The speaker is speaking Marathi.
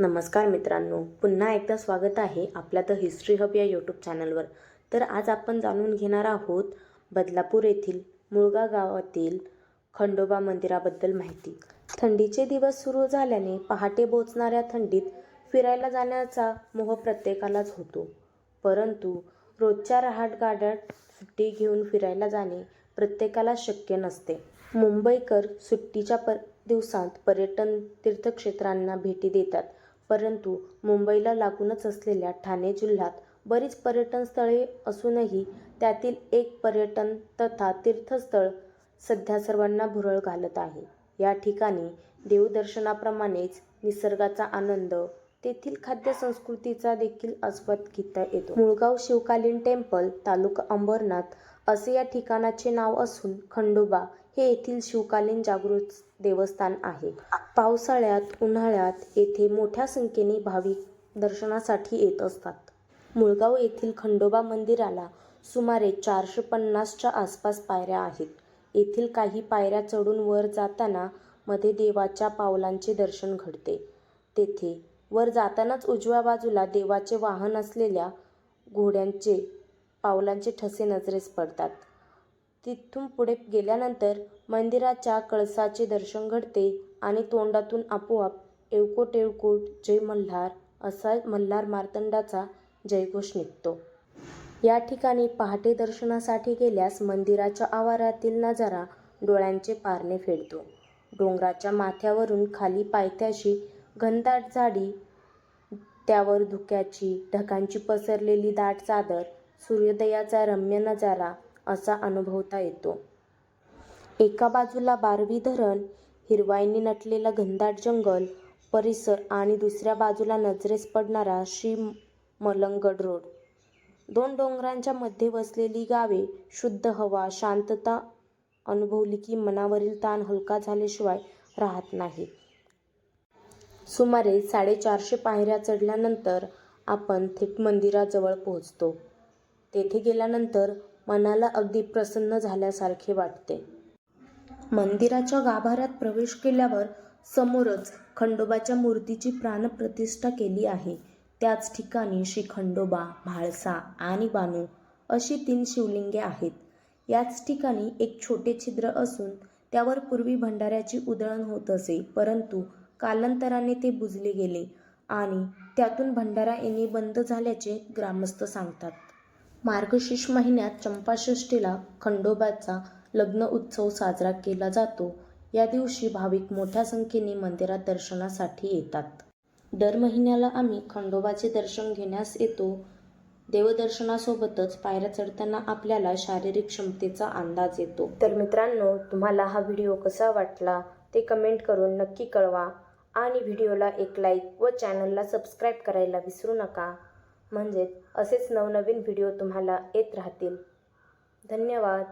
नमस्कार मित्रांनो पुन्हा एकदा स्वागत आहे आपल्या द हिस्ट्री हब या यूट्यूब चॅनलवर तर आज आपण जाणून घेणार आहोत बदलापूर येथील मुळगा गावातील खंडोबा मंदिराबद्दल माहिती. थंडीचे दिवस सुरू झाल्याने पहाटे बोचणाऱ्या थंडीत फिरायला जाण्याचा मोह प्रत्येकालाच होतो. परंतु रोजच्या रहाटगाड्यात सुट्टी घेऊन फिरायला जाणे प्रत्येकाला शक्य नसते. मुंबईकर सुट्टीच्या पर दिवसांत पर्यटन तीर्थक्षेत्रांना भेटी देतात. परंतु मुंबईला लागूनच असलेल्या ठाणे जिल्ह्यात बरीच पर्यटन स्थळे असूनही त्यातील एक पर्यटन तथा तीर्थस्थळ सध्या सर्वांना भुरळ घालत आहे. या ठिकाणी देवदर्शनाप्रमाणेच निसर्गाचा आनंद तेथील खाद्य संस्कृतीचा देखील आस्वाद घेता येतो. मुळगाव शिवकालीन टेम्पल तालुका अंबरनाथ असे या ठिकाणाचे नाव असून खंडोबा हे येथील शिवकालीन जागृत देवस्थान आहे. पावसाळ्यात उन्हाळ्यात येथे मोठ्या संख्येने भाविक दर्शनासाठी येत असतात. मुळगाव येथील खंडोबा मंदिराला सुमारे चारशे पन्नासच्या आसपास पायऱ्या आहेत. येथील काही पायऱ्या चढून वर जाताना मध्ये देवाच्या पावलांचे दर्शन घडते. तेथे वर जातानाच उजव्या बाजूला देवाचे वाहन असलेल्या घोड्यांचे पावलांचे ठसे नजरेस पडतात. तिथून पुढे गेल्यानंतर मंदिराच्या कळसाचे दर्शन घडते आणि तोंडातून आपोआप एवकोट एवकोट जय मल्हार असा मल्हार मार्तंडाचा जयघोष निघतो. या ठिकाणी पहाटे दर्शनासाठी गेल्यास मंदिराच्या आवारातील नजारा डोळ्यांचे पारणे फेडतो. डोंगराच्या माथ्यावरून खाली पायथ्याशी घनदाट झाडी त्यावर धुक्याची ढगांची पसरलेली दाट चादर सूर्योदयाचा रम्य नजारा असा अनुभवता येतो. एका बाजूला बारवी धरण हिरवाईने नटलेला घनदाट जंगल परिसर आणि दुसऱ्या बाजूला नजरेस पडणारा श्री मलंगड रोड. दोन डोंगरांच्या मध्ये वसलेली गावे शुद्ध हवा शांतता अनुभवली की मनावरील ताण हलका झाल्याशिवाय राहत नाही सुमारे साडेचारशे पायऱ्या चढल्यानंतर आपण थेट मंदिराजवळ पोहोचतो. तेथे गेल्यानंतर मनाला अगदी प्रसन्न झाल्यासारखे वाटते. मंदिराच्या गाभाऱ्यात प्रवेश केल्यावर समोरच खंडोबाच्या मूर्तीची प्राणप्रतिष्ठा केली आहे. त्याच ठिकाणी श्री खंडोबा म्हाळसा आणि बानू अशी तीन शिवलिंगे आहेत. याच ठिकाणी एक छोटे छिद्र असून त्यावर पूर्वी भंडाऱ्याची उधळण होत असे परंतु कालांतराने ते बुजले गेले आणि त्यातून भंडारा येणे बंद झाल्याचे ग्रामस्थ सांगतात. मार्गशीर्ष महिन्यात चंपाषष्ठीला खंडोबाचा लग्न उत्सव साजरा केला जातो. या दिवशी भाविक मोठ्या संख्येने मंदिरात दर्शनासाठी येतात. दर महिन्याला आम्ही खंडोबाचे दर्शन घेण्यास येतो. देवदर्शनासोबतच पायऱ्या चढताना आपल्याला शारीरिक क्षमतेचा अंदाज येतो. तर मित्रांनो तुम्हाला हा व्हिडिओ कसा वाटला ते कमेंट करून नक्की कळवा. आणि व्हिडिओला एक लाईक व चॅनलला सबस्क्राईब करायला विसरू नका. म्हणजेच असेच नवनवीन व्हिडिओ तुम्हाला येत राहतील. धन्यवाद.